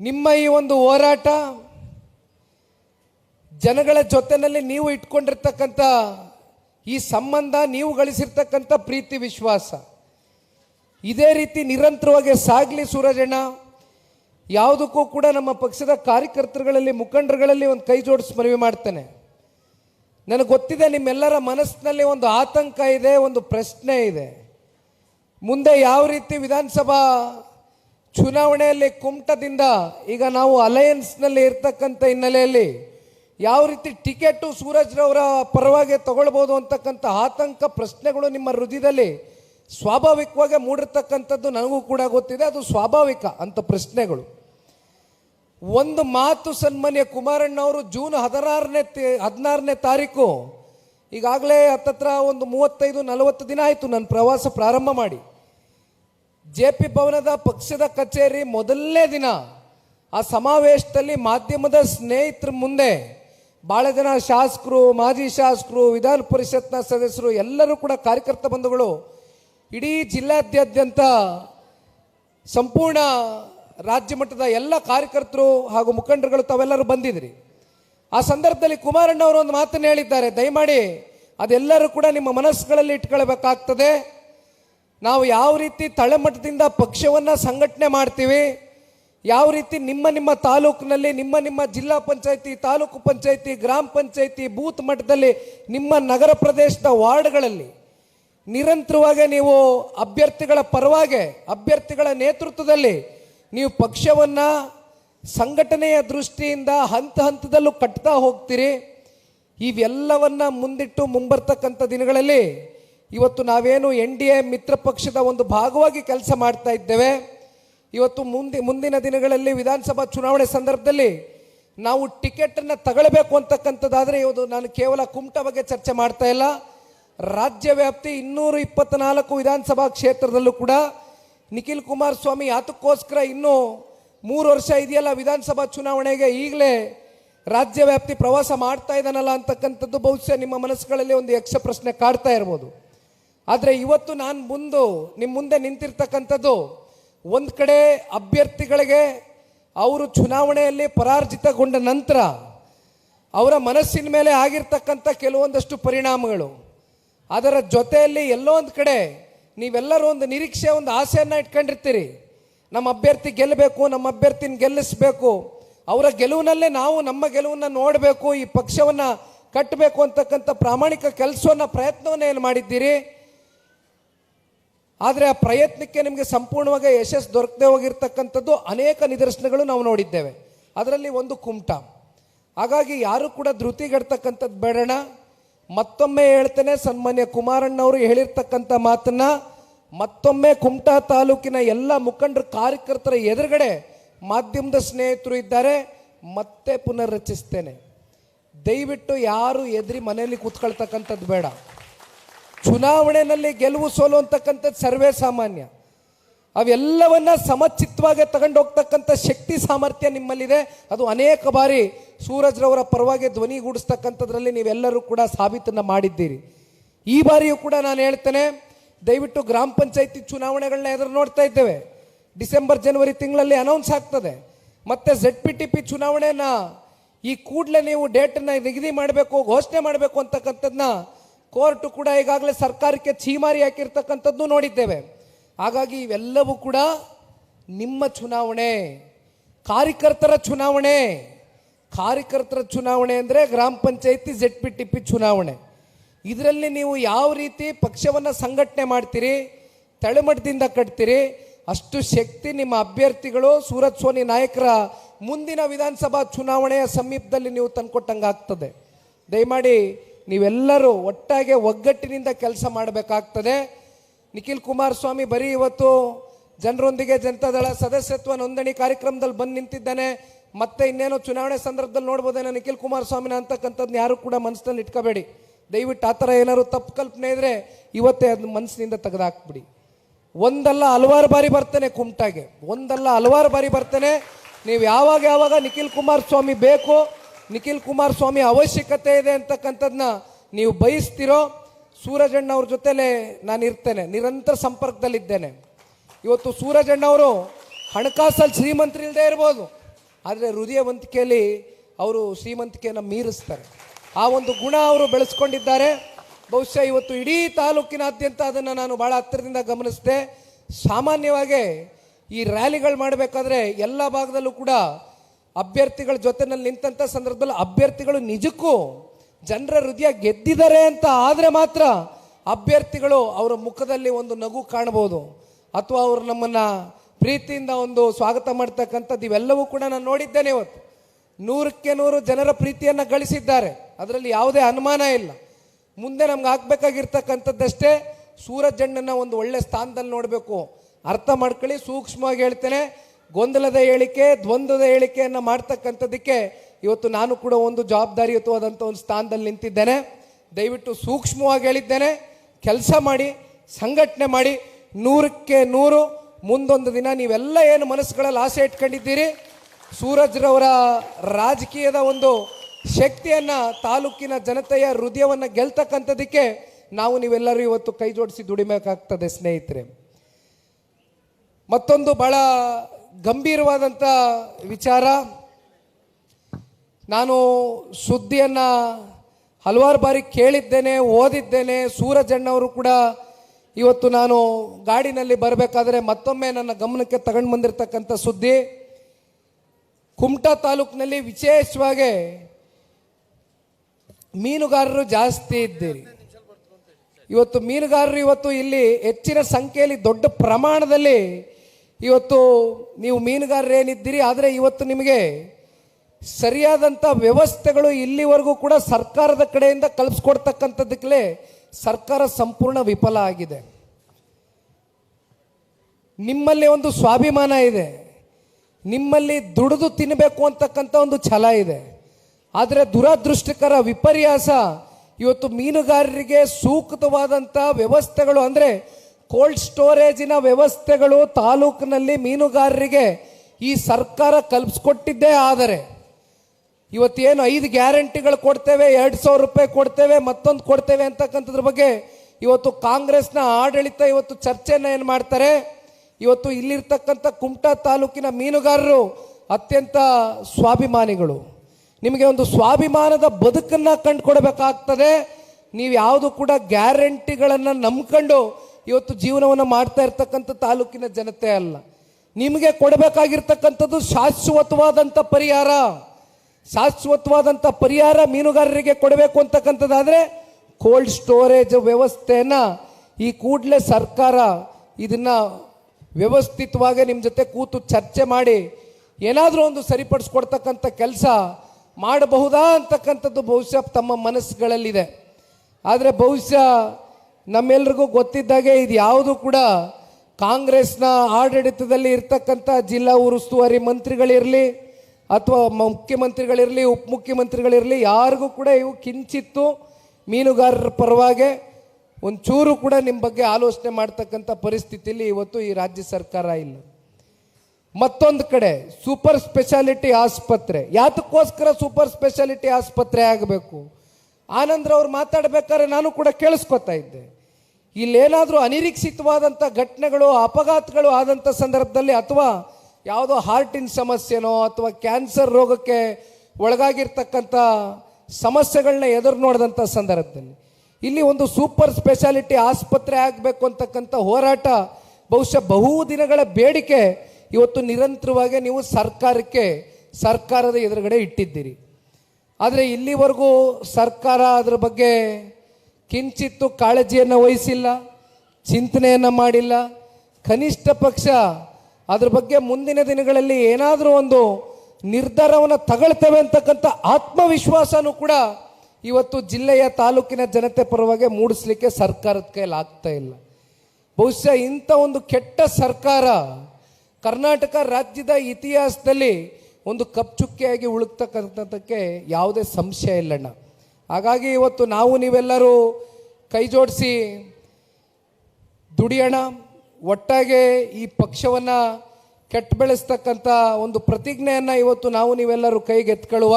ನಿಮ್ಮ ಈ ಒಂದು ಹೋರಾಟ ಜನಗಳ ಜೊತೆನಲ್ಲಿ ನೀವು ಇಟ್ಕೊಂಡಿರ್ತಕ್ಕಂಥ ಈ ಸಂಬಂಧ ನೀವು ಗಳಿಸಿರ್ತಕ್ಕಂಥ ಪ್ರೀತಿ ವಿಶ್ವಾಸ. ಇದೇ ರೀತಿ ನಿರಂತರವಾಗಿ ಸಾಗಲಿ ಸೂರಜಣ್ಣ ಯಾವುದಕ್ಕೂ ಕೂಡ ನಮ್ಮ ಪಕ್ಷದ ಕಾರ್ಯಕರ್ತರುಗಳಲ್ಲಿ, ಮುಖಂಡರುಗಳಲ್ಲಿ ಒಂದು ಕೈ ಜೋಡಿಸಿ ಮನವಿ ಮಾಡ್ತೇನೆ. ನನಗೆ ಗೊತ್ತಿದೆ ನಿಮ್ಮೆಲ್ಲರ ಮನಸ್ಸಿನಲ್ಲಿ ಒಂದು ಆತಂಕ ಇದೆ, ಒಂದು ಪ್ರಶ್ನೆ ಇದೆ. ಮುಂದೆ ಯಾವ ರೀತಿ ವಿಧಾನಸಭಾ ಚುನಾವಣೆಯಲ್ಲಿ ಕುಮಟದಿಂದ ಈಗ ನಾವು ಅಲಯನ್ಸ್ನಲ್ಲಿ ಇರ್ತಕ್ಕಂಥ ಹಿನ್ನೆಲೆಯಲ್ಲಿ ಯಾವ ರೀತಿ ಟಿಕೆಟು ಸೂರಜ್ರವರ ಪರವಾಗಿ ತಗೊಳ್ಬೋದು ಅಂತಕ್ಕಂಥ ಆತಂಕ ಪ್ರಶ್ನೆಗಳು ನಿಮ್ಮ ಹೃದಯದಲ್ಲಿ ಸ್ವಾಭಾವಿಕವಾಗಿ ಮೂಡಿರ್ತಕ್ಕಂಥದ್ದು ನನಗೂ ಕೂಡ ಗೊತ್ತಿದೆ. ಅದು ಸ್ವಾಭಾವಿಕ ಅಂತ ಪ್ರಶ್ನೆಗಳು. ಒಂದು ಮಾತು ಸನ್ಮಾನ್ಯ ಕುಮಾರಣ್ಣವರು ಜೂನ್ ಹದಿನಾರನೇ ಹದಿನಾರನೇ ತಾರೀಕು ಈಗಾಗಲೇ ಹತ್ತತ್ರ ಒಂದು ಮೂವತ್ತೈದು ನಲವತ್ತು ದಿನ ಆಯಿತು. ನನ್ನ ಪ್ರವಾಸ ಪ್ರಾರಂಭ ಮಾಡಿ. ಜೆ ಪಿ ಭವನದ ಪಕ್ಷದ ಕಚೇರಿ ಮೊದಲನೇ ದಿನ. ಆ ಸಮಾವೇಶದಲ್ಲಿ ಮಾಧ್ಯಮದ ಸ್ನೇಹಿತರ ಮುಂದೆ ಭಾಳ ಜನ ಶಾಸಕರು, ಮಾಜಿ ಶಾಸಕರು, ವಿಧಾನ ಪರಿಷತ್ನ ಸದಸ್ಯರು, ಎಲ್ಲರೂ ಕೂಡ ಕಾರ್ಯಕರ್ತ ಬಂಧುಗಳು, ಇಡೀ ಜಿಲ್ಲಾದ್ಯಂತ ಸಂಪೂರ್ಣ ರಾಜ್ಯ ಮಟ್ಟದ ಎಲ್ಲ ಕಾರ್ಯಕರ್ತರು ಹಾಗೂ ಮುಖಂಡರುಗಳು ತಾವೆಲ್ಲರೂ ಬಂದಿದ್ರಿ. ಆ ಸಂದರ್ಭದಲ್ಲಿ ಕುಮಾರಣ್ಣ ಅವರು ಒಂದು ಮಾತನ್ನು ಹೇಳಿದ್ದಾರೆ. ದಯಮಾಡಿ ಅದೆಲ್ಲರೂ ಕೂಡ ನಿಮ್ಮ ಮನಸ್ಸುಗಳಲ್ಲಿ ಇಟ್ಕೊಳ್ಬೇಕಾಗ್ತದೆ. ನಾವು ಯಾವ ರೀತಿ ತಳಮಟ್ಟದಿಂದ ಪಕ್ಷವನ್ನು ಸಂಘಟನೆ ಮಾಡ್ತೀವಿ, ಯಾವ ರೀತಿ ನಿಮ್ಮ ನಿಮ್ಮ ತಾಲೂಕಿನಲ್ಲಿ, ನಿಮ್ಮ ನಿಮ್ಮ ಜಿಲ್ಲಾ ಪಂಚಾಯತಿ, ತಾಲೂಕು ಪಂಚಾಯತಿ, ಗ್ರಾಮ ಪಂಚಾಯತಿ, ಬೂತ್ ಮಟ್ಟದಲ್ಲಿ, ನಿಮ್ಮ ನಗರ ಪ್ರದೇಶದ ವಾರ್ಡ್ಗಳಲ್ಲಿ ನಿರಂತರವಾಗಿ ನೀವು ಅಭ್ಯರ್ಥಿಗಳ ಪರವಾಗಿ, ಅಭ್ಯರ್ಥಿಗಳ ನೇತೃತ್ವದಲ್ಲಿ ನೀವು ಪಕ್ಷವನ್ನು ಸಂಘಟನೆಯ ದೃಷ್ಟಿಯಿಂದ ಹಂತ ಹಂತದಲ್ಲೂ ಕಟ್ತಾ ಹೋಗ್ತೀರಿ. ಇವೆಲ್ಲವನ್ನು ಮುಂದಿಟ್ಟು ಮುಂಬರ್ತಕ್ಕಂಥ ದಿನಗಳಲ್ಲಿ ಇವತ್ತು ನಾವೇನು ಎನ್ ಡಿ ಎ ಮಿತ್ರ ಪಕ್ಷದ ಒಂದು ಭಾಗವಾಗಿ ಕೆಲಸ ಮಾಡ್ತಾ ಇದ್ದೇವೆ. ಇವತ್ತು ಮುಂದೆ, ಮುಂದಿನ ದಿನಗಳಲ್ಲಿ ವಿಧಾನಸಭಾ ಚುನಾವಣೆ ಸಂದರ್ಭದಲ್ಲಿ ನಾವು ಟಿಕೆಟನ್ನು ತಗೊಳ್ಬೇಕು ಅಂತಕ್ಕಂಥದ್ದಾದರೆ ಇವತ್ತು ನಾನು ಕೇವಲ ಕುಮಟ ಬಗ್ಗೆ ಚರ್ಚೆ ಮಾಡ್ತಾ ಇಲ್ಲ. ರಾಜ್ಯ ವ್ಯಾಪ್ತಿ ಇನ್ನೂರ ಇಪ್ಪತ್ನಾಲ್ಕು ವಿಧಾನಸಭಾ ಕ್ಷೇತ್ರದಲ್ಲೂ ಕೂಡ ನಿಖಿಲ್ ಕುಮಾರಸ್ವಾಮಿ ಯಾತಕ್ಕೋಸ್ಕರ ಇನ್ನೂ ಮೂರು ವರ್ಷ ಇದೆಯಲ್ಲ ವಿಧಾನಸಭಾ ಚುನಾವಣೆಗೆ, ಈಗಲೇ ರಾಜ್ಯ ವ್ಯಾಪ್ತಿ ಪ್ರವಾಸ ಮಾಡ್ತಾ ಇದ್ದಾನಲ್ಲ ಅಂತಕ್ಕಂಥದ್ದು ಬಹುಶಃ ನಿಮ್ಮ ಮನಸ್ಸುಗಳಲ್ಲಿ ಒಂದು ಯಕ್ಷ ಪ್ರಶ್ನೆ ಕಾಡ್ತಾ ಇರ್ಬೋದು. ಆದರೆ ಇವತ್ತು ನಾನು ಮುಂದು ನಿಮ್ಮ ಮುಂದೆ ನಿಂತಿರ್ತಕ್ಕಂಥದ್ದು, ಒಂದು ಕಡೆ ಅಭ್ಯರ್ಥಿಗಳಿಗೆ ಅವರು ಚುನಾವಣೆಯಲ್ಲಿ ಪರಾರ್ಜಿತಗೊಂಡ ನಂತರ ಅವರ ಮನಸ್ಸಿನ ಮೇಲೆ ಆಗಿರ್ತಕ್ಕಂಥ ಕೆಲವೊಂದಷ್ಟು ಪರಿಣಾಮಗಳು. ಅದರ ಜೊತೆಯಲ್ಲಿ ಎಲ್ಲೋ ಒಂದು ಕಡೆ ನೀವೆಲ್ಲರೂ ಒಂದು ನಿರೀಕ್ಷೆ, ಒಂದು ಆಸೆಯನ್ನು ಇಟ್ಕೊಂಡಿರ್ತೀರಿ. ನಮ್ಮ ಅಭ್ಯರ್ಥಿ ಗೆಲ್ಲಬೇಕು, ನಮ್ಮ ಅಭ್ಯರ್ಥಿನ ಗೆಲ್ಲಿಸಬೇಕು. ಅವರ ಗೆಲುವಿನಲ್ಲೇ ನಾವು ನಮ್ಮ ಗೆಲುವನ್ನು ನೋಡಬೇಕು, ಈ ಪಕ್ಷವನ್ನು ಕಟ್ಟಬೇಕು ಅಂತಕ್ಕಂಥ ಪ್ರಾಮಾಣಿಕ ಕೆಲಸವನ್ನು ಪ್ರಯತ್ನವನ್ನು ಏನು ಮಾಡಿದ್ದೀರಿ? ಆದರೆ ಆ ಪ್ರಯತ್ನಕ್ಕೆ ನಿಮಗೆ ಸಂಪೂರ್ಣವಾಗಿ ಯಶಸ್ಸು ದೊರಕದೆ ಹೋಗಿರ್ತಕ್ಕಂಥದ್ದು ಅನೇಕ ನಿದರ್ಶನಗಳು ನಾವು ನೋಡಿದ್ದೇವೆ. ಅದರಲ್ಲಿ ಒಂದು ಕುಮಟ. ಹಾಗಾಗಿ ಯಾರು ಕೂಡ ಧೃತಿಗೆಡ್ತಕ್ಕಂಥದ್ದು ಬೇಡಣ ಮತ್ತೊಮ್ಮೆ ಹೇಳ್ತೇನೆ ಸನ್ಮಾನ್ಯ ಕುಮಾರಣ್ಣವರು ಹೇಳಿರ್ತಕ್ಕಂಥ ಮಾತನ್ನ, ಮತ್ತೊಮ್ಮೆ ಕುಮಟಾ ತಾಲೂಕಿನ ಎಲ್ಲ ಮುಖಂಡರು, ಕಾರ್ಯಕರ್ತರ ಎದುರುಗಡೆ ಮಾಧ್ಯಮದ ಸ್ನೇಹಿತರು ಇದ್ದಾರೆ. ಮತ್ತೆ ಪುನರ್ರಚಿಸ್ತೇನೆ. ದಯವಿಟ್ಟು ಯಾರು ಎದುರಿ ಮನೆಯಲ್ಲಿ ಕೂತ್ಕೊಳ್ತಕ್ಕಂಥದ್ದು ಬೇಡ. ಚುನಾವಣೆಯಲ್ಲಿ ಗೆಲುವು ಸೋಲು ಅಂತಕ್ಕಂಥದ್ದು ಸರ್ವೇ ಸಾಮಾನ್ಯ. ಅವೆಲ್ಲವನ್ನ ಸಮಚಿತ್ತವಾಗಿ ತಗೊಂಡೋಗ್ತಕ್ಕಂಥ ಶಕ್ತಿ ಸಾಮರ್ಥ್ಯ ನಿಮ್ಮಲ್ಲಿದೆ. ಅದು ಅನೇಕ ಬಾರಿ ಸೂರಜ್ರವರ ಪರವಾಗಿ ಧ್ವನಿಗೂಡಿಸ್ತಕ್ಕಂಥದ್ರಲ್ಲಿ ನೀವೆಲ್ಲರೂ ಕೂಡ ಸಾಬೀತನ್ನು ಮಾಡಿದ್ದೀರಿ. ಈ ಬಾರಿಯೂ ಕೂಡ ನಾನು ಹೇಳ್ತೇನೆ, ದಯವಿಟ್ಟು ಗ್ರಾಮ ಪಂಚಾಯತಿ ಚುನಾವಣೆಗಳನ್ನ ಎದುರು ನೋಡ್ತಾ ಇದ್ದೇವೆ. ಡಿಸೆಂಬರ್, ಜನವರಿ ತಿಂಗಳಲ್ಲಿ ಅನೌನ್ಸ್ ಆಗ್ತದೆ. ಮತ್ತೆ ಝೆಡ್ ಪಿ ಟಿ ಪಿ ಚುನಾವಣೆನ ಈ ಕೂಡಲೇ ನೀವು ಡೇಟನ್ನು ನಿಗದಿ ಮಾಡಬೇಕು, ಘೋಷಣೆ ಮಾಡಬೇಕು ಅಂತಕ್ಕಂಥದ್ದನ್ನ ಕೋರ್ಟು ಕೂಡ ಈಗಾಗಲೇ ಸರ್ಕಾರಕ್ಕೆ ಛೀಮಾರಿ ಹಾಕಿರ್ತಕ್ಕಂಥದ್ದು ನೋಡಿದ್ದೇವೆ. ಹಾಗಾಗಿ ಇವೆಲ್ಲವೂ ಕೂಡ ನಿಮ್ಮ ಚುನಾವಣೆ, ಕಾರ್ಯಕರ್ತರ ಚುನಾವಣೆ. ಕಾರ್ಯಕರ್ತರ ಚುನಾವಣೆ ಅಂದರೆ ಗ್ರಾಮ panchayat Z P T P ಚುನಾವಣೆ. ಇದರಲ್ಲಿ ನೀವು ಯಾವ ರೀತಿ ಪಕ್ಷವನ್ನು ಸಂಘಟನೆ ಮಾಡ್ತೀರಿ, ತಳಮಟ್ಟದಿಂದ ಕಟ್ತೀರಿ, ಅಷ್ಟು ಶಕ್ತಿ ನಿಮ್ಮ ಅಭ್ಯರ್ಥಿಗಳು ಸೂರತ್ ಸೋನಿ ನಾಯಕರ ಮುಂದಿನ ವಿಧಾನಸಭಾ ಚುನಾವಣೆಯ ಸಮೀಪದಲ್ಲಿ ನೀವು ತಂದ್ಕೊಟ್ಟಂಗಾಗ್ತದೆ. ದಯಮಾಡಿ ನೀವೆಲ್ಲರೂ ಒಟ್ಟಾಗೆ ಒಗ್ಗಟ್ಟಿನಿಂದ ಕೆಲಸ ಮಾಡಬೇಕಾಗ್ತದೆ. ನಿಖಿಲ್ ಕುಮಾರಸ್ವಾಮಿ ಬರೀ ಇವತ್ತು ಜನರೊಂದಿಗೆ ಜನತಾದಳ ಸದಸ್ಯತ್ವ ನೋಂದಣಿ ಕಾರ್ಯಕ್ರಮದಲ್ಲಿ ಬಂದು ನಿಂತಿದ್ದಾನೆ. ಮತ್ತೆ ಇನ್ನೇನೋ ಚುನಾವಣೆ ಸಂದರ್ಭದಲ್ಲಿ ನೋಡ್ಬೋದೇನೋ ನಿಖಿಲ್ ಕುಮಾರಸ್ವಾಮಿನ ಅಂತಕ್ಕಂಥದ್ದು ಯಾರು ಕೂಡ ಮನಸ್ಸಿನಲ್ಲಿ ಇಟ್ಕೋಬೇಡಿ. ದಯವಿಟ್ಟು ಆ ಥರ ಏನಾದರೂ ತಪ್ಪು ಕಲ್ಪನೆ ಇದ್ರೆ ಇವತ್ತೇ ಅದು ಮನಸ್ಸಿನಿಂದ ತೆಗೆದಾಕ್ಬಿಡಿ. ಒಂದಲ್ಲ ಹಲವಾರು ಬಾರಿ ಬರ್ತೇನೆ ಕುಮಟಾಗೆ. ಒಂದಲ್ಲ ಹಲವಾರು ಬಾರಿ ಬರ್ತೇನೆ. ನೀವು ಯಾವಾಗ ಯಾವಾಗ ನಿಖಿಲ್ ಕುಮಾರಸ್ವಾಮಿ ಬೇಕು ನಿಖಿಲ್ ಕುಮಾರಸ್ವಾಮಿ ಅವಶ್ಯಕತೆ ಇದೆ ಅಂತಕ್ಕಂಥದ್ದನ್ನ ನೀವು ಬಯಸ್ತಿರೋ ಸೂರಜಣ್ಣ ಅವ್ರ ಜೊತೆಲೆ ನಾನು ಇರ್ತೇನೆ, ನಿರಂತರ ಸಂಪರ್ಕದಲ್ಲಿದ್ದೇನೆ. ಇವತ್ತು ಸೂರಜಣ್ಣ ಅವರು ಹಣಕಾಸಲ್ಲಿ ಶ್ರೀಮಂತರಿಲ್ಲದೆ ಇರ್ಬೋದು, ಆದರೆ ಹೃದಯವಂತಿಕೆಯಲ್ಲಿ ಅವರು ಶ್ರೀಮಂತಿಕೆಯನ್ನು ಮೀರಿಸ್ತಾರೆ. ಆ ಒಂದು ಗುಣ ಅವರು ಬೆಳೆಸ್ಕೊಂಡಿದ್ದಾರೆ. ಬಹುಶಃ ಇವತ್ತು ಇಡೀ ತಾಲೂಕಿನಾದ್ಯಂತ ಅದನ್ನು ನಾನು ಭಾಳ ಹತ್ತಿರದಿಂದ ಗಮನಿಸಿದೆ. ಸಾಮಾನ್ಯವಾಗಿ ಈ ರ್ಯಾಲಿಗಳು ಮಾಡಬೇಕಾದ್ರೆ ಎಲ್ಲ ಭಾಗದಲ್ಲೂ ಕೂಡ ಅಭ್ಯರ್ಥಿಗಳ ಜೊತೆನಲ್ಲಿ ನಿಂತಂಥ ಸಂದರ್ಭದಲ್ಲಿ ಅಭ್ಯರ್ಥಿಗಳು ನಿಜಕ್ಕೂ ಜನರ ಹೃದಯ ಗೆದ್ದಿದ್ದಾರೆ ಅಂತ ಆದರೆ ಮಾತ್ರ ಅಭ್ಯರ್ಥಿಗಳು ಅವರ ಮುಖದಲ್ಲಿ ಒಂದು ನಗು ಕಾಣಬಹುದು. ಅಥವಾ ಅವರು ನಮ್ಮನ್ನು ಪ್ರೀತಿಯಿಂದ ಒಂದು ಸ್ವಾಗತ ಮಾಡ್ತಕ್ಕಂಥದ್ದು ಇವೆಲ್ಲವೂ ಕೂಡ ನಾನು ನೋಡಿದ್ದೇನೆ ಇವತ್ತು. ನೂರಕ್ಕೆ ನೂರು ಜನರ ಪ್ರೀತಿಯನ್ನು ಗಳಿಸಿದ್ದಾರೆ. ಅದರಲ್ಲಿ ಯಾವುದೇ ಅನುಮಾನ ಇಲ್ಲ. ಮುಂದೆ ನಮ್ಗೆ ಆಗ್ಬೇಕಾಗಿರ್ತಕ್ಕಂಥದ್ದಷ್ಟೇ ಸೂರಜಣ್ಣನ ಒಂದು ಒಳ್ಳೆ ಸ್ಥಾನದಲ್ಲಿ ನೋಡಬೇಕು. ಅರ್ಥ ಮಾಡ್ಕೊಳ್ಳಿ, ಸೂಕ್ಷ್ಮವಾಗಿ ಹೇಳ್ತೇನೆ. ಗೊಂದಲದ ಹೇಳಿಕೆ, ದ್ವಂದ್ವದ ಹೇಳಿಕೆಯನ್ನು ಮಾಡ್ತಕ್ಕಂಥದ್ದಕ್ಕೆ ಇವತ್ತು ನಾನು ಕೂಡ ಒಂದು ಜವಾಬ್ದಾರಿಯುತವಾದಂಥ ಒಂದು ಸ್ಥಾನದಲ್ಲಿ ನಿಂತಿದ್ದೇನೆ. ದಯವಿಟ್ಟು ಸೂಕ್ಷ್ಮವಾಗಿ ಹೇಳಿದ್ದೇನೆ. ಕೆಲಸ ಮಾಡಿ, ಸಂಘಟನೆ ಮಾಡಿ, ನೂರಕ್ಕೆ ನೂರು, ಮುಂದೊಂದು ದಿನ ನೀವೆಲ್ಲ ಏನು ಮನಸ್ಸುಗಳಲ್ಲಿ ಆಸೆ ಇಟ್ಕೊಂಡಿದ್ದೀರಿ? ಸೂರಜ್ರವರ ರಾಜಕೀಯದ ಒಂದು ಶಕ್ತಿಯನ್ನ ತಾಲೂಕಿನ ಜನತೆಯ ಹೃದಯವನ್ನು ಗೆಲ್ತಕ್ಕಂಥದ್ದಕ್ಕೆ ನಾವು ನೀವೆಲ್ಲರೂ ಇವತ್ತು ಕೈ ಜೋಡಿಸಿ ದುಡಿಬೇಕಾಗ್ತದೆ ಸ್ನೇಹಿತರೆ. ಮತ್ತೊಂದು ಬಹಳ ಗಂಭೀರವಾದಂಥ ವಿಚಾರ. ನಾನು ಸುದ್ದಿಯನ್ನು ಹಲವಾರು ಬಾರಿ ಕೇಳಿದ್ದೇನೆ, ಓದಿದ್ದೇನೆ. ಸೂರಜಣ್ಣವರು ಕೂಡ ಇವತ್ತು ನಾನು ಗಾಡಿನಲ್ಲಿ ಬರಬೇಕಾದ್ರೆ ಮತ್ತೊಮ್ಮೆ ನನ್ನ ಗಮನಕ್ಕೆ ತಗೊಂಡು ಬಂದಿರತಕ್ಕಂಥ ಸುದ್ದಿ. ಕುಮಟಾ ತಾಲೂಕಿನಲ್ಲಿ ವಿಶೇಷವಾಗಿ ಮೀನುಗಾರರು ಜಾಸ್ತಿ ಇದ್ದೀರಿ. ಇವತ್ತು ಮೀನುಗಾರರು ಇವತ್ತು ಇಲ್ಲಿ ಹೆಚ್ಚಿನ ಸಂಖ್ಯೆಯಲ್ಲಿ ದೊಡ್ಡ ಪ್ರಮಾಣದಲ್ಲಿ ಇವತ್ತು ನೀವು ಮೀನುಗಾರರೇನಿದ್ದೀರಿ ಆದರೆ ಇವತ್ತು ನಿಮಗೆ ಸರಿಯಾದಂಥ ವ್ಯವಸ್ಥೆಗಳು ಇಲ್ಲಿವರೆಗೂ ಕೂಡ ಸರ್ಕಾರದ ಕಡೆಯಿಂದ ಕಲ್ಪಿಸ್ಕೊಡ್ತಕ್ಕಂಥದ್ದಕ್ಕೆ ಸರ್ಕಾರ ಸಂಪೂರ್ಣ ವಿಫಲ ಆಗಿದೆ. ನಿಮ್ಮಲ್ಲಿ ಒಂದು ಸ್ವಾಭಿಮಾನ ಇದೆ. ನಿಮ್ಮಲ್ಲಿ ದುಡಿದು ತಿನ್ನಬೇಕು ಅಂತಕ್ಕಂಥ ಒಂದು ಛಲ ಇದೆ. ಆದರೆ ದುರದೃಷ್ಟಕರ ವಿಪರ್ಯಾಸ ಇವತ್ತು ಮೀನುಗಾರರಿಗೆ ಸೂಕ್ತವಾದಂಥ ವ್ಯವಸ್ಥೆಗಳು ಅಂದರೆ ಕೋಲ್ಡ್ ಸ್ಟೋರೇಜಿನ ವ್ಯವಸ್ಥೆಗಳು ತಾಲೂಕಿನಲ್ಲಿ ಮೀನುಗಾರರಿಗೆ ಈ ಸರ್ಕಾರ ಕಲ್ಪಿಸ್ಕೊಟ್ಟಿದ್ದೇ ಆದರೆ, ಇವತ್ತೇನು ಐದು ಗ್ಯಾರಂಟಿಗಳು ಕೊಡ್ತೇವೆ, ಎರಡು ಸಾವಿರ ರೂಪಾಯಿ ಕೊಡ್ತೇವೆ, ಮತ್ತೊಂದು ಕೊಡ್ತೇವೆ ಅಂತಕ್ಕಂಥದ್ರ ಬಗ್ಗೆ ಇವತ್ತು ಕಾಂಗ್ರೆಸ್ನ ಆಡಳಿತ ಇವತ್ತು ಚರ್ಚೆಯನ್ನು ಏನು ಮಾಡ್ತಾರೆ, ಇವತ್ತು ಇಲ್ಲಿರ್ತಕ್ಕಂಥ ಕುಮಟಾ ತಾಲೂಕಿನ ಮೀನುಗಾರರು ಅತ್ಯಂತ ಸ್ವಾಭಿಮಾನಿಗಳು. ನಿಮಗೆ ಒಂದು ಸ್ವಾಭಿಮಾನದ ಬದುಕನ್ನು ಕಂಡುಕೊಡ್ಬೇಕಾಗ್ತದೆ, ನೀವು ಯಾವುದು ಕೂಡ ಗ್ಯಾರಂಟಿಗಳನ್ನು ನಂಬ್ಕೊಂಡು ಇವತ್ತು ಜೀವನವನ್ನು ಮಾಡ್ತಾ ಇರ್ತಕ್ಕಂಥ ತಾಲೂಕಿನ ಜನತೆ ಅಲ್ಲ. ನಿಮಗೆ ಕೊಡಬೇಕಾಗಿರ್ತಕ್ಕಂಥದ್ದು ಶಾಶ್ವತವಾದಂಥ ಪರಿಹಾರ. ಶಾಶ್ವತವಾದಂಥ ಪರಿಹಾರ ಮೀನುಗಾರರಿಗೆ ಕೊಡಬೇಕು ಅಂತಕ್ಕಂಥದ್ದಾದರೆ ಕೋಲ್ಡ್ ಸ್ಟೋರೇಜ್ ವ್ಯವಸ್ಥೆಯನ್ನು ಈ ಕೂಡಲೇ ಸರ್ಕಾರ ಇದನ್ನು ವ್ಯವಸ್ಥಿತವಾಗಿ ನಿಮ್ಮ ಜೊತೆ ಕೂತು ಚರ್ಚೆ ಮಾಡಿ ಏನಾದರೂ ಒಂದು ಸರಿಪಡಿಸ್ಕೊಡ್ತಕ್ಕಂಥ ಕೆಲಸ ಮಾಡಬಹುದಾ ಅಂತಕ್ಕಂಥದ್ದು ಬಹುಶಃ ತಮ್ಮ ಮನಸ್ಸುಗಳಲ್ಲಿದೆ. ಆದರೆ ಬಹುಶಃ ನಮ್ಮೆಲ್ರಿಗೂ ಗೊತ್ತಿದ್ದಾಗೆ ಇದು ಯಾವುದು ಕೂಡ ಕಾಂಗ್ರೆಸ್ನ ಆಡಳಿತದಲ್ಲಿ ಇರ್ತಕ್ಕಂಥ ಜಿಲ್ಲಾ ಉಸ್ತುವಾರಿ ಮಂತ್ರಿಗಳಿರಲಿ ಅಥವಾ ಮುಖ್ಯಮಂತ್ರಿಗಳಿರಲಿ ಉಪಮುಖ್ಯಮಂತ್ರಿಗಳಿರಲಿ ಯಾರಿಗೂ ಕೂಡ ಇವು ಕಿಂಚಿತ್ತು ಮೀನುಗಾರರ ಪರವಾಗಿ ಒಂಚೂರು ಕೂಡ ನಿಮ್ಮ ಬಗ್ಗೆ ಆಲೋಚನೆ ಮಾಡ್ತಕ್ಕಂಥ ಪರಿಸ್ಥಿತಿಯಲ್ಲಿ ಇವತ್ತು ಈ ರಾಜ್ಯ ಸರ್ಕಾರ ಇಲ್ಲ. ಮತ್ತೊಂದು ಕಡೆ ಸೂಪರ್ ಸ್ಪೆಷಾಲಿಟಿ ಆಸ್ಪತ್ರೆ, ಯಾತಕ್ಕೋಸ್ಕರ ಸೂಪರ್ ಸ್ಪೆಷಾಲಿಟಿ ಆಸ್ಪತ್ರೆ ಆಗಬೇಕು? ಆನಂದ್ರ ಅವ್ರು ಮಾತಾಡಬೇಕಾದ್ರೆ ನಾನು ಕೂಡ ಕೇಳಿಸ್ಕೊತಾ ಇದ್ದೆ. ಇಲ್ಲೇನಾದರೂ ಅನಿರೀಕ್ಷಿತವಾದಂಥ ಘಟನೆಗಳು, ಅಪಘಾತಗಳು ಆದಂಥ ಸಂದರ್ಭದಲ್ಲಿ ಅಥವಾ ಯಾವುದೋ ಹಾರ್ಟಿನ ಸಮಸ್ಯೆನೋ ಅಥವಾ ಕ್ಯಾನ್ಸರ್ ರೋಗಕ್ಕೆ ಒಳಗಾಗಿರ್ತಕ್ಕಂಥ ಸಮಸ್ಯೆಗಳನ್ನ ಎದುರು ನೋಡಿದಂಥ ಸಂದರ್ಭದಲ್ಲಿ. ಇಲ್ಲಿ ಒಂದು ಸೂಪರ್ ಸ್ಪೆಷಾಲಿಟಿ ಆಸ್ಪತ್ರೆ ಆಗಬೇಕು ಅಂತಕ್ಕಂಥ ಹೋರಾಟ ಬಹುಶಃ ಬಹು ದಿನಗಳ ಬೇಡಿಕೆ ಇವತ್ತು ನಿರಂತರವಾಗಿ ನೀವು ಸರ್ಕಾರಕ್ಕೆ, ಸರ್ಕಾರದ ಎದುರುಗಡೆ ಇಟ್ಟಿದ್ದೀರಿ. ಆದರೆ ಇಲ್ಲಿವರೆಗೂ ಸರ್ಕಾರ ಅದರ ಬಗ್ಗೆ ಕಿಂಚಿತ್ತು ಕಾಳಜಿಯನ್ನು ವಹಿಸಿಲ್ಲ, ಚಿಂತನೆಯನ್ನು ಮಾಡಿಲ್ಲ. ಕನಿಷ್ಠ ಪಕ್ಷ ಅದ್ರ ಬಗ್ಗೆ ಮುಂದಿನ ದಿನಗಳಲ್ಲಿ ಏನಾದರೂ ಒಂದು ನಿರ್ಧಾರವನ್ನು ತಗೊಳ್ತೇವೆ ಅಂತಕ್ಕಂಥ ಆತ್ಮವಿಶ್ವಾಸನೂ ಕೂಡ ಇವತ್ತು ಜಿಲ್ಲೆಯ ತಾಲೂಕಿನ ಜನತೆ ಪರವಾಗಿ ಮೂಡಿಸ್ಲಿಕ್ಕೆ ಸರ್ಕಾರದ ಕೈಯಲ್ಲಿ ಆಗ್ತಾ ಇಲ್ಲ. ಬಹುಶಃ ಇಂಥ ಒಂದು ಕೆಟ್ಟ ಸರ್ಕಾರ ಕರ್ನಾಟಕ ರಾಜ್ಯದ ಇತಿಹಾಸದಲ್ಲಿ ಒಂದು ಕಪ್ಚುಕ್ಕೆಯಾಗಿ ಉಳುಕ್ತಕ್ಕಂಥದ್ದಕ್ಕೆ ಯಾವುದೇ ಸಂಶಯ ಇಲ್ಲಣ್ಣ. ಹಾಗಾಗಿ ಇವತ್ತು ನಾವು ನೀವೆಲ್ಲರೂ ಕೈ ಜೋಡಿಸಿ ದುಡಿಯೋಣ. ಒಟ್ಟಾಗೆ ಈ ಪಕ್ಷವನ್ನು ಕೆಟ್ಟ ಬೆಳೆಸ್ತಕ್ಕಂಥ ಒಂದು ಪ್ರತಿಜ್ಞೆಯನ್ನು ಇವತ್ತು ನಾವು ನೀವೆಲ್ಲರೂ ಕೈಗೆತ್ಕೊಳ್ಳುವ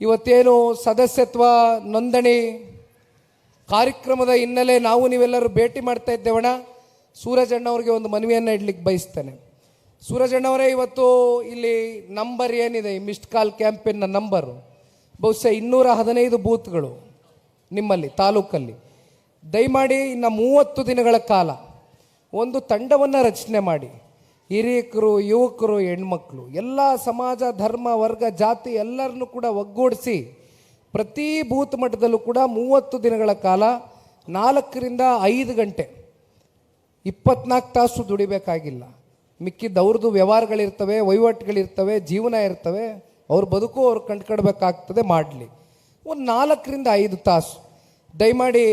ಇವತ್ತೇನು ಸದಸ್ಯತ್ವ ನೋಂದಣಿ ಕಾರ್ಯಕ್ರಮದ ಹಿನ್ನೆಲೆ ನಾವು ನೀವೆಲ್ಲರೂ ಭೇಟಿ ಮಾಡ್ತಾ ಇದ್ದೇವಣ ಸೂರಜಣ್ಣವ್ರಿಗೆ ಒಂದು ಮನವಿಯನ್ನು ಇಡ್ಲಿಕ್ಕೆ ಬಯಸ್ತೇನೆ. ಸೂರಜಣ್ಣವರೇ ಇವತ್ತು ಇಲ್ಲಿ ನಂಬರ್ ಏನಿದೆ? ಈ ಮಿಸ್ಡ್ ಕಾಲ್ ಕ್ಯಾಂಪೇನ್ನ ನಂಬರು ಬಹುಶಃ ಇನ್ನೂರ ಹದಿನೈದು ಬೂತ್ಗಳು ನಿಮ್ಮಲ್ಲಿ, ತಾಲೂಕಲ್ಲಿ. ದಯಮಾಡಿ ಇನ್ನು ಮೂವತ್ತು ದಿನಗಳ ಕಾಲ ಒಂದು ತಂಡವನ್ನು ರಚನೆ ಮಾಡಿ. ಹಿರಿಯಕರು, ಯುವಕರು, ಹೆಣ್ಮಕ್ಳು, ಎಲ್ಲ ಸಮಾಜ, ಧರ್ಮ, ವರ್ಗ, ಜಾತಿ ಎಲ್ಲರನ್ನು ಕೂಡ ಒಗ್ಗೂಡಿಸಿ ಪ್ರತಿ ಬೂತ್ ಮಟ್ಟದಲ್ಲೂ ಕೂಡ ಮೂವತ್ತು ದಿನಗಳ ಕಾಲ ನಾಲ್ಕರಿಂದ ಐದು ಗಂಟೆ ಇಪ್ಪತ್ನಾಲ್ಕು ತಾಸು ದುಡಿಬೇಕಾಗಿಲ್ಲ. ಮಿಕ್ಕಿದ್ದವ್ರದ್ದು ವ್ಯವಹಾರಗಳಿರ್ತವೆ, ವಹಿವಾಟುಗಳಿರ್ತವೆ, ಜೀವನ ಇರ್ತವೆ. ಅವ್ರ ಬದುಕು ಅವ್ರು ಕಂಡ್ಕೊಡ್ಬೇಕಾಗ್ತದೆ ಮಾಡಲಿ. ಒಂದು ನಾಲ್ಕರಿಂದ ಐದು ತಾಸು. ದಯಮಾಡಿ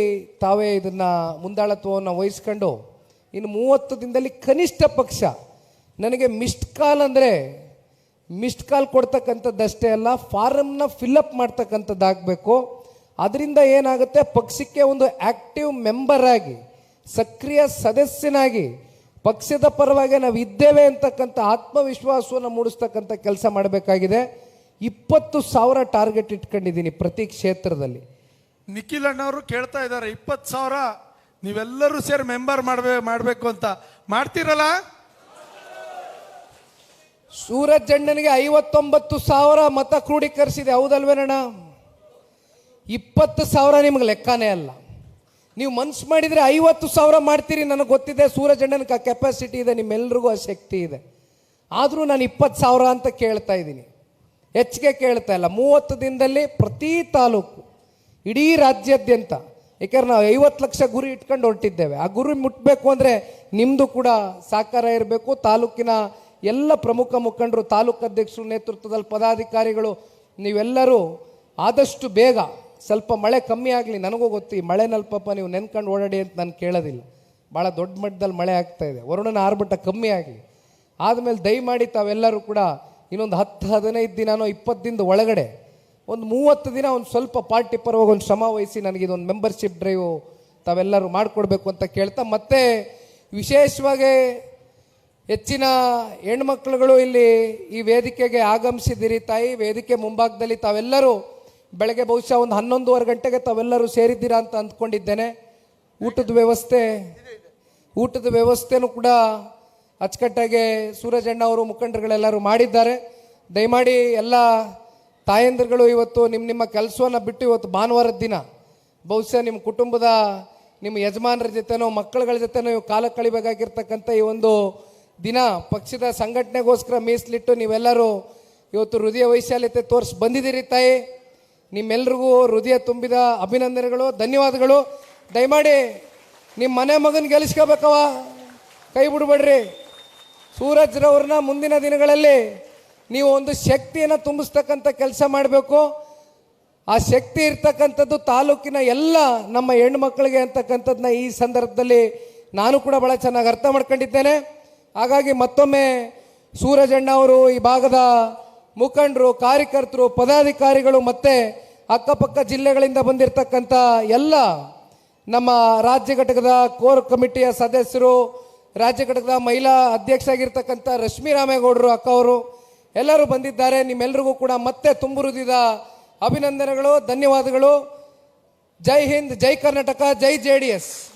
ತಾವೇ ಇದನ್ನು ಮುಂದಾಳತ್ವವನ್ನು ವಹಿಸ್ಕೊಂಡು, ಇನ್ನು ಮೂವತ್ತು ದಿನದಲ್ಲಿ ಕನಿಷ್ಠ ಪಕ್ಷ, ನನಗೆ ಮಿಸ್ಡ್ ಕಾಲ್ ಅಂದರೆ, ಮಿಸ್ಡ್ ಕಾಲ್ ಕೊಡ್ತಕ್ಕಂಥದ್ದಷ್ಟೇ ಅಲ್ಲ, ಫಾರಮ್ನ ಫಿಲ್ಲಪ್ ಮಾಡ್ತಕ್ಕಂಥದ್ದಾಗಬೇಕು. ಅದರಿಂದ ಏನಾಗುತ್ತೆ, ಪಕ್ಷಕ್ಕೆ ಒಂದು ಆ್ಯಕ್ಟಿವ್ ಮೆಂಬರ್ ಆಗಿ, ಸಕ್ರಿಯ ಸದಸ್ಯನಾಗಿ, ಪಕ್ಷದ ಪರವಾಗಿ ನಾವು ಇದ್ದೇವೆ ಅಂತಕ್ಕಂಥ ಆತ್ಮವಿಶ್ವಾಸವನ್ನು ಮೂಡಿಸ್ತಕ್ಕಂಥ ಕೆಲಸ ಮಾಡಬೇಕಾಗಿದೆ. ಇಪ್ಪತ್ತು ಸಾವಿರ ಟಾರ್ಗೆಟ್ ಇಟ್ಕೊಂಡಿದ್ದೀನಿ ಪ್ರತಿ ಕ್ಷೇತ್ರದಲ್ಲಿ. ನಿಖಿಲ್ ಅಣ್ಣವರು ಕೇಳ್ತಾ ಇದ್ದಾರೆ ಇಪ್ಪತ್ತು ಸಾವಿರ ನೀವೆಲ್ಲರೂ ಸೇರಿ ಮೆಂಬರ್ ಮಾಡ್ಬೇ ಮಾಡಬೇಕು ಅಂತ. ಮಾಡ್ತೀರಲ್ಲ? ಸೂರಜ್ ಅಣ್ಣನಿಗೆ ಐವತ್ತೊಂಬತ್ತು ಸಾವಿರ ಮತ ಕ್ರೋಢೀಕರಿಸಿದೆ ಹೌದಲ್ವೇನಣ್ಣ? ಇಪ್ಪತ್ತು ಸಾವಿರ ನಿಮ್ಗೆ ಲೆಕ್ಕನೇ ಅಲ್ಲ. ನೀವು ಮನ್ಸು ಮಾಡಿದರೆ ಐವತ್ತು ಸಾವಿರ ಮಾಡ್ತೀರಿ ನನಗೆ ಗೊತ್ತಿದೆ ಸೂರಜ್ ಅಣ್ಣನಿಗೆ ಆ ಕೆಪಾಸಿಟಿ ಇದೆ ನಿಮ್ಮೆಲ್ಲರಿಗೂ ಆ ಶಕ್ತಿ ಇದೆ. ಆದರೂ ನಾನು ಇಪ್ಪತ್ತು ಸಾವಿರ ಅಂತ ಕೇಳ್ತಾ ಇದ್ದೀನಿ. ಹೆಚ್ಚಿಗೆ ಕೇಳ್ತಾ ಇಲ್ಲ. ಮೂವತ್ತು ದಿನದಲ್ಲಿ ಪ್ರತಿ ತಾಲೂಕು, ಇಡೀ ರಾಜ್ಯಾದ್ಯಂತ, ಏಕೆಂದ್ರೆ ನಾವು ಐವತ್ತು ಲಕ್ಷ ಗುರಿ ಇಟ್ಕೊಂಡು ಹೊರಟಿದ್ದೇವೆ. ಆ ಗುರಿ ಮುಟ್ಟಬೇಕು ಅಂದರೆ ನಿಮ್ಮದು ಕೂಡ ಸಾಕಾರ ಇರಬೇಕು. ತಾಲೂಕಿನ ಎಲ್ಲ ಪ್ರಮುಖ ಮುಖಂಡರು, ತಾಲೂಕು ಅಧ್ಯಕ್ಷರು, ನೇತೃತ್ವದಲ್ಲಿ ಪದಾಧಿಕಾರಿಗಳು, ನೀವೆಲ್ಲರೂ ಆದಷ್ಟು ಬೇಗ ಸ್ವಲ್ಪ ಮಳೆ ಕಮ್ಮಿ ಆಗಲಿ. ನನಗೂ ಗೊತ್ತಿ ಮಳೆ ಪಾಪ ನೀವು ನೆನ್ಕೊಂಡು ಓಡಾಡಿ ಅಂತ ನಾನು ಕೇಳೋದಿಲ್ಲ. ಭಾಳ ದೊಡ್ಡ ಮಟ್ಟದಲ್ಲಿ ಮಳೆ ಆಗ್ತಾ ಇದೆ. ವರುಣನ ಆರ್ಭಟ ಕಮ್ಮಿ ಆಗಲಿ. ಆದಮೇಲೆ ದಯಮಾಡಿ ತಾವೆಲ್ಲರೂ ಕೂಡ ಇನ್ನೊಂದು ಹತ್ತು ಹದಿನೈದು ದಿನನೋ ಇಪ್ಪತ್ತು ದಿನದ ಒಳಗಡೆ ಒಂದು ಮೂವತ್ತು ದಿನ ಒಂದು ಸ್ವಲ್ಪ ಪಾರ್ಟಿ ಪರವಾಗಿ ಒಂದು ಶ್ರಮ ವಹಿಸಿ ನನಗಿದೊಂದು ಮೆಂಬರ್ಶಿಪ್ ಡ್ರೈವು ತಾವೆಲ್ಲರೂ ಮಾಡಿಕೊಡ್ಬೇಕು ಅಂತ ಕೇಳ್ತಾ, ಮತ್ತೆ ವಿಶೇಷವಾಗಿ ಹೆಚ್ಚಿನ ಹೆಣ್ಮಕ್ಳುಗಳು ಇಲ್ಲಿ ಈ ವೇದಿಕೆಗೆ ಆಗಮಿಸಿದಿರಿ ತಾಯಿ, ವೇದಿಕೆ ಮುಂಭಾಗದಲ್ಲಿ ತಾವೆಲ್ಲರೂ ಬೆಳಗ್ಗೆ ಬಹುಶಃ ಒಂದು ಹನ್ನೊಂದುವರೆ ಗಂಟೆಗೆ ತಾವೆಲ್ಲರೂ ಸೇರಿದ್ದೀರಾ ಅಂತ ಅಂದ್ಕೊಂಡಿದ್ದೇನೆ. ಊಟದ ವ್ಯವಸ್ಥೆ, ಊಟದ ವ್ಯವಸ್ಥೆನೂ ಕೂಡ ಅಚ್ಚುಕಟ್ಟಾಗಿ ಸೂರಜಣ್ಣ ಅವರು ಮುಖಂಡರುಗಳೆಲ್ಲರೂ ಮಾಡಿದ್ದಾರೆ. ದಯಮಾಡಿ ಎಲ್ಲ ತಾಯಂದಿರುಗಳು ಇವತ್ತು ನಿಮ್ಮ ನಿಮ್ಮ ಕೆಲಸವನ್ನು ಬಿಟ್ಟು ಇವತ್ತು ಭಾನುವಾರದ ದಿನ, ಬಹುಶಃ ನಿಮ್ಮ ಕುಟುಂಬದ ನಿಮ್ಮ ಯಜಮಾನರ ಜೊತೆನೋ, ಮಕ್ಕಳುಗಳ ಜೊತೆನೋ ಇವು ಕಾಲ ಕಳಿಬೇಕಾಗಿರ್ತಕ್ಕಂಥ ಈ ಒಂದು ದಿನ ಪಕ್ಷದ ಸಂಘಟನೆಗೋಸ್ಕರ ಮೀಸಲಿಟ್ಟು ನೀವೆಲ್ಲರೂ ಇವತ್ತು ಹೃದಯ ವೈಶಾಲ್ಯತೆ ತೋರಿಸಿ ಬಂದಿದ್ದೀರಿ ತಾಯಿ. ನಿಮ್ಮೆಲ್ರಿಗೂ ಹೃದಯ ತುಂಬಿದ ಅಭಿನಂದನೆಗಳು, ಧನ್ಯವಾದಗಳು. ದಯಮಾಡಿ ನಿಮ್ಮ ಮನೆ ಮಗನ ಗೆಲ್ಲಿಸ್ಕೋಬೇಕವ ಕೈ ಬಿಡ್ಬೇಡ್ರಿ. ಸೂರಜ್ರವ್ರನ್ನ ಮುಂದಿನ ದಿನಗಳಲ್ಲಿ ನೀವು ಒಂದು ಶಕ್ತಿಯನ್ನು ತುಂಬಿಸ್ತಕ್ಕಂಥ ಕೆಲಸ ಮಾಡಬೇಕು. ಆ ಶಕ್ತಿ ಇರ್ತಕ್ಕಂಥದ್ದು ತಾಲೂಕಿನ ಎಲ್ಲ ನಮ್ಮ ಹೆಣ್ಣು ಮಕ್ಕಳಿಗೆ ಅಂತಕ್ಕಂಥದ್ದನ್ನ ಈ ಸಂದರ್ಭದಲ್ಲಿ ನಾನು ಕೂಡ ಭಾಳ ಚೆನ್ನಾಗಿ ಅರ್ಥ ಮಾಡ್ಕೊಂಡಿದ್ದೇನೆ. ಹಾಗಾಗಿ ಮತ್ತೊಮ್ಮೆ ಸೂರಜಣ್ಣ ಅವರು ಈ ಭಾಗದ ಮುಖಂಡರು, ಕಾರ್ಯಕರ್ತರು, ಪದಾಧಿಕಾರಿಗಳು ಮತ್ತು ಅಕ್ಕಪಕ್ಕ ಜಿಲ್ಲೆಗಳಿಂದ ಬಂದಿರತಕ್ಕಂಥ ಎಲ್ಲ ನಮ್ಮ ರಾಜ್ಯ ಘಟಕದ ಕೋರ್ ಕಮಿಟಿಯ ಸದಸ್ಯರು ರಾಜ್ಯ ಘಟಕದ ಮಹಿಳಾ ಅಧ್ಯಕ್ಷ ಆಗಿರ್ತಕ್ಕಂಥ ರಶ್ಮಿ ರಾಮೇಗೌಡರು ಅಕ್ಕ ಅವರು ಎಲ್ಲರೂ ಬಂದಿದ್ದಾರೆ. ನಿಮ್ಮೆಲ್ಲರಿಗೂ ಕೂಡ ಮತ್ತೆ ತುಂಬುರುದಿದ ಅಭಿನಂದನೆಗಳು, ಧನ್ಯವಾದಗಳು. Jai Hind, Jai Karnataka, Jai J D S.